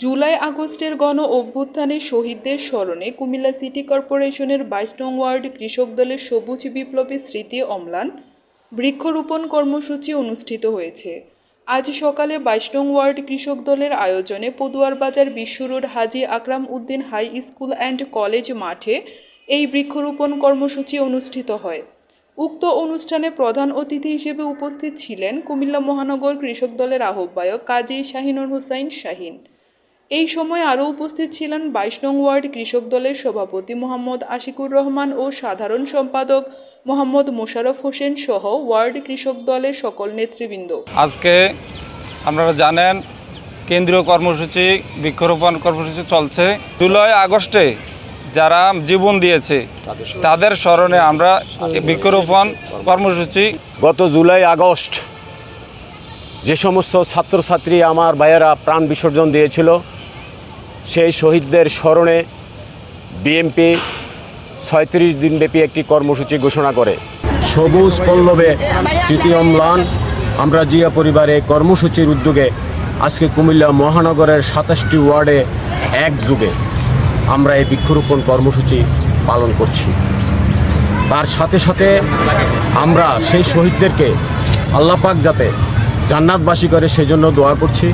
জুলাই আগস্টের গণ অভ্যুত্থানে শহীদদের স্মরণে কুমিল্লা সিটি কর্পোরেশনের বাইশ নং ওয়ার্ড কৃষক দলের সবুজ বিপ্লবী স্মৃতি অম্লান বৃক্ষরোপণ কর্মসূচি অনুষ্ঠিত হয়েছে। আজ সকালে বাইশ নং ওয়ার্ড কৃষক দলের আয়োজনে Paduar Bazar Bishwa road Haji Akram Uddin high school and college মাঠে এই বৃক্ষরোপণ কর্মসূচি অনুষ্ঠিত হয়। উক্ত অনুষ্ঠানে প্রধান অতিথি হিসেবে উপস্থিত ছিলেন কুমিল্লা মহানগর কৃষক দলের আহ্বায়ক কাজী শাহিনুর হোসাইন শাহিন। এই সময় আরও উপস্থিত ছিলেন বাইশ নং ওয়ার্ড কৃষক দলের সভাপতি মোহাম্মদ আশিকুর রহমান ও সাধারণ সম্পাদক মোহাম্মদ মোশাররফ হোসেন সহ ওয়ার্ড কৃষক দলের সকল নেতৃবৃন্দ। আজকে আপনারা জানেন কেন্দ্রীয় কর্মসূচি বৃক্ষরোপণ কর্মসূচি চলছে। জুলাই আগস্টে যারা জীবন দিয়েছে তাদের স্মরণে আমরা বৃক্ষরোপণ কর্মসূচি গত জুলাই আগস্ট যে সমস্ত ছাত্রছাত্রী আমার ভাইয়েরা প্রাণ বিসর্জন দিয়েছিল সেই শহীদদের স্মরণে বিএমপি ছয়ত্রিশ দিনব্যাপী একটি কর্মসূচি ঘোষণা করে। সবুজ পল্লবে স্মৃতি অম্লান, আমরা জিয়া পরিবারে কর্মসূচির উদ্যোগে আজকে কুমিল্লা মহানগরের সাতাশটি ওয়ার্ডে একযোগে আমরা এই বৃক্ষরোপণ কর্মসূচি পালন করছি। তার সাথে সাথে আমরা সেই শহীদদেরকে আল্লাপাক যাতে জান্নাতবাসী করে সেজন্য দোয়া করছি।